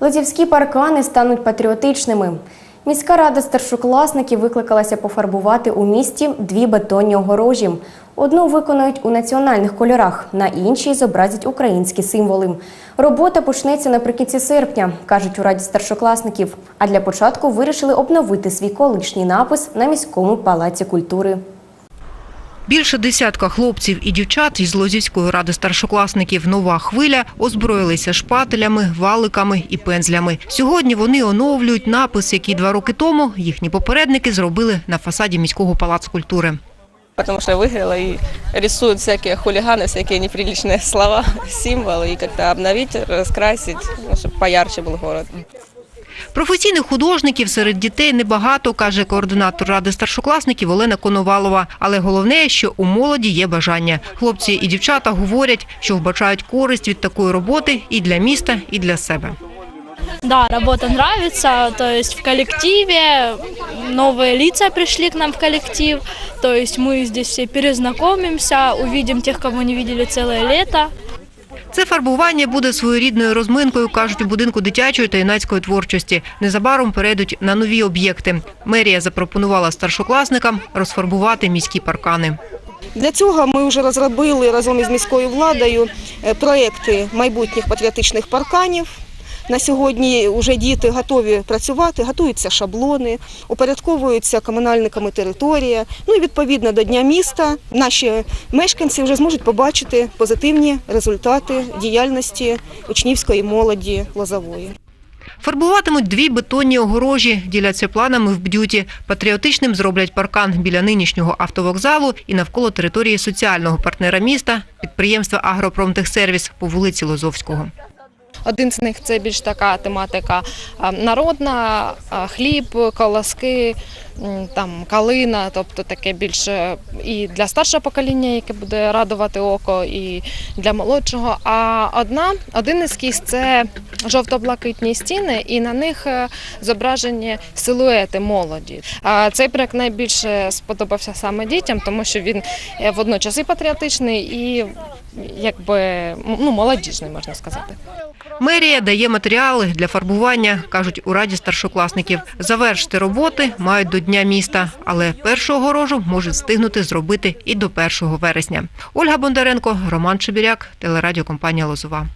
Лозівські паркани стануть патріотичними. Міська рада старшокласників викликалася пофарбувати у місті дві бетонні огорожі. Одну виконають у національних кольорах, на іншій зобразять українські символи. Робота почнеться наприкінці серпня, кажуть у раді старшокласників. А для початку вирішили обновити свій колишній напис на міському палаці культури. Більше десятка хлопців і дівчат із Лозівської ради старшокласників «Нова хвиля» озброїлися шпателями, валиками і пензлями. Сьогодні вони оновлюють напис, який два роки тому їхні попередники зробили на фасаді міського палацу культури. потому что я выиграла и рисуют всякие хулиганы, всякие неприличные слова, символы, и как-то обновить, раскрасить, ну, чтобы поярче был город. Професійних художників серед дітей небагато, каже координатор ради старшокласників Олена Коновалова. Але головне, що у молоді є бажання. Хлопці і дівчата говорять, що вбачають користь від такої роботи і для міста, і для себе. Да, работа нравится, то есть в коллективе новые лица пришли к нам в коллектив, то есть мы здесь все перезнакомимся, увидим тех, кого не видели целое лето. Це фарбування буде своєрідною розминкою, кажуть у будинку дитячої та юнацької творчості. Незабаром перейдуть на нові об'єкти. Мерія запропонувала старшокласникам розфарбувати міські паркани. Для цього ми вже розробили разом із міською владою е, проекти майбутніх патріотичних парканів. На сьогодні вже діти готові працювати, готуються шаблони, упорядковуються комунальниками територія. Ну і відповідно до Дня міста наші мешканці вже зможуть побачити позитивні результати діяльності учнівської молоді Лозової. Фарбуватимуть дві бетонні огорожі, діляться планами в бдюті. Патріотичним зроблять паркан біля нинішнього автовокзалу і навколо території соціального партнера міста підприємства Агропромтехсервіс по вулиці Лозовського. Один з них це більш така тематика народна, хліб, колоски, там калина, тобто таке більше і для старшого покоління, яке буде радувати око, і для молодшого. А одна один ескіз це жовто-блакитні стіни, і на них е, зображені силуети молоді. Цей проект найбільше сподобався саме дітям, тому що він е, водночас і патріотичний, і якби ну молодіжний, можна сказати. Мерія дає матеріали для фарбування, кажуть у раді старшокласників. Завершити роботи мають до Дня міста, але першу огорожу можуть встигнути зробити і до 1 вересня. Ольга Бондаренко, Роман Чебіряк, телерадіокомпанія Лозова.